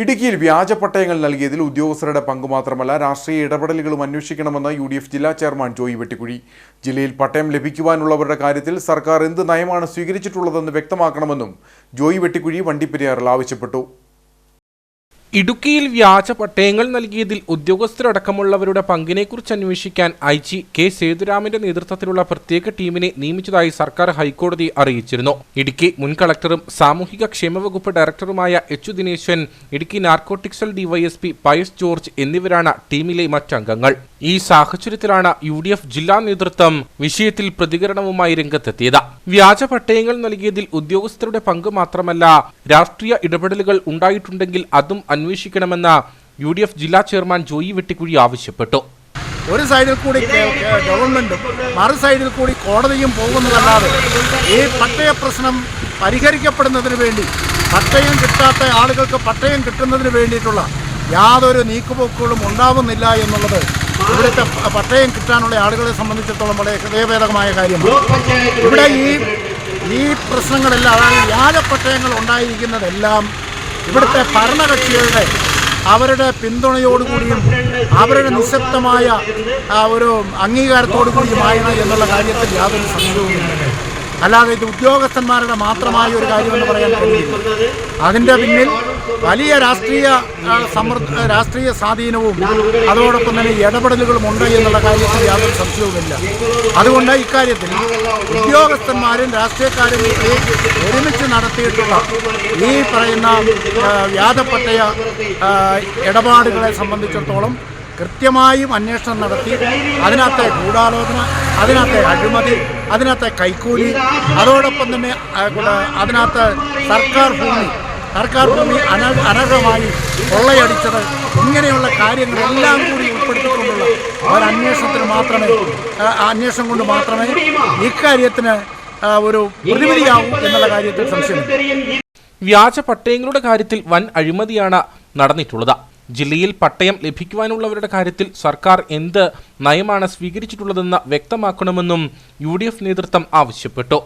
ഇടുക്കിയിൽ വ്യാജ പട്ടയങ്ങൾ നൽകിയതിൽ ഉദ്യോഗസ്ഥരുടെ പങ്ക് മാത്രമല്ല രാഷ്ട്രീയ ഇടപെടലുകളും അന്വേഷിക്കണമെന്ന് യു ഡി എഫ് ജില്ലാ ചെയർമാൻ ജോയി വെട്ടിക്കുഴി. ജില്ലയിൽ പട്ടയം ലഭിക്കുവാനുള്ളവരുടെ കാര്യത്തിൽ സർക്കാർ എന്ത് നയമാണ് സ്വീകരിച്ചിട്ടുള്ളതെന്ന് വ്യക്തമാക്കണമെന്നും ജോയി വെട്ടിക്കുഴി വണ്ടിപ്പെരിയാറിൽ ആവശ്യപ്പെട്ടു. ഇടുക്കിയിൽ വ്യാജ പട്ടയങ്ങൾ നൽകിയതിൽ ഉദ്യോഗസ്ഥരടക്കമുള്ളവരുടെ പങ്കിനെക്കുറിച്ച് അന്വേഷിക്കാൻ ഐ ജി കെ സേതുരാമന്റെ നേതൃത്വത്തിലുള്ള പ്രത്യേക ടീമിനെ നിയമിച്ചതായി സർക്കാർ ഹൈക്കോടതി അറിയിച്ചിരുന്നു. ഇടുക്കി മുൻ കളക്ടറും സാമൂഹിക ക്ഷേമ വകുപ്പ് ഡയറക്ടറുമായ എച്ച് ദിനേശ്വൻ ഇടുക്കി നാർക്കോട്ടിക്സൽ ഡിവൈഎസ്പി പയസ് ജോർജ് എന്നിവരാണ് ടീമിലെ മറ്റംഗങ്ങൾ. ഈ സാഹചര്യത്തിലാണ് യു ഡി എഫ് ജില്ലാ നേതൃത്വം വിഷയത്തിൽ പ്രതികരണവുമായി രംഗത്തെത്തിയത്. വ്യാജ പട്ടയങ്ങൾ നൽകിയതിൽ ഉദ്യോഗസ്ഥരുടെ പങ്ക് മാത്രമല്ല രാഷ്ട്രീയ ഇടപെടലുകൾ ഉണ്ടായിട്ടുണ്ടെങ്കിൽ അതും അന്വേഷിക്കണമെന്ന് യു ഡി എഫ് ജില്ലാ ചെയർമാൻ ജോയി വെട്ടിക്കുഴി ആവശ്യപ്പെട്ടു. ഒരു സൈഡിൽ കൂടി ഗവൺമെന്റും മറു സൈഡിൽ കൂടി കോടതിയും പോകുന്നതല്ലാതെ ഈ പട്ടയ പ്രശ്നം പരിഹരിക്കപ്പെടുന്നതിന് വേണ്ടി പട്ടയം കിട്ടാത്ത ആളുകൾക്ക് പട്ടയം കിട്ടുന്നതിന് വേണ്ടിയിട്ടുള്ള യാതൊരു നീക്കുപോക്കുകളും ഉണ്ടാവുന്നില്ല എന്നുള്ളത് ഇവിടുത്തെ പട്ടയം കിട്ടാനുള്ള ആളുകളെ സംബന്ധിച്ചിടത്തോളം വളരെ ഹൃദയഭേദകമായ കാര്യമാണ്. ഇവിടെ ഈ ഈ പ്രശ്നങ്ങളെല്ലാം അതായത് വ്യാജ പട്ടയങ്ങൾ ഉണ്ടായിരിക്കുന്നതെല്ലാം ഇവിടുത്തെ ഭരണകക്ഷികളുടെ അവരുടെ പിന്തുണയോടുകൂടിയും അവരുടെ നിശബ്ദമായ ഒരു അംഗീകാരത്തോടു കൂടിയുമായാണ് എന്നുള്ള കാര്യത്തിൽ യാതൊരു സംശയവുമില്ല. അല്ലാതെ ഇത് ഉദ്യോഗസ്ഥന്മാരുടെ മാത്രമായ ഒരു കാര്യമെന്ന് പറയാൻ കഴിയില്ല. അതിന്റെ പിന്നിൽ വലിയ രാഷ്ട്രീയ സമൃദ്ധ രാഷ്ട്രീയ സ്വാധീനവും അതോടൊപ്പം തന്നെ ഇടപെടലുകളും ഉണ്ട് എന്നുള്ള കാര്യത്തിൽ യാതൊരു സംശയവുമില്ല. അതുകൊണ്ട് ഇക്കാര്യത്തിൽ ഉദ്യോഗസ്ഥന്മാരും രാഷ്ട്രീയക്കാരും ഒരുമിച്ച് നടത്തിയിട്ടുള്ള ഈ പറയുന്ന വ്യാജപ്പട്ടയ ഇടപാടുകളെ സംബന്ധിച്ചിടത്തോളം കൃത്യമായും അന്വേഷണം നടത്തി. അതിനകത്തെ ഗൂഢാലോചന അതിനകത്തെ അഴിമതി അതിനകത്തെ കൈക്കൂലി അതോടൊപ്പം തന്നെ അതിനകത്ത് സർക്കാർ ഭൂമി സർക്കാർ ഭൂമി അന അനർഹമായി കൊള്ളയടിച്ചത് ഇങ്ങനെയുള്ള കാര്യങ്ങളെല്ലാം കൂടി ഉൾപ്പെടുത്തിക്കൊണ്ടുള്ള ഒരു അന്വേഷണത്തിന് മാത്രമേ അന്വേഷണം കൊണ്ട് മാത്രമേ ഇക്കാര്യത്തിന് ഒരു പ്രതിവിധിയാവൂ എന്നുള്ള കാര്യത്തിൽ സംശയമില്ല. വ്യാജ പട്ടയങ്ങളുടെ കാര്യത്തിൽ വൻ അഴിമതിയാണ് നടന്നിട്ടുള്ളത്. ജില്ലയിൽ പട്ടയം ലഭിക്കുവാനുള്ളവരുടെ കാര്യത്തിൽ സർക്കാർ എന്ത് നയമാണ് സ്വീകരിച്ചിട്ടുള്ളതെന്ന് വ്യക്തമാക്കണമെന്നും യു നേതൃത്വം ആവശ്യപ്പെട്ടു.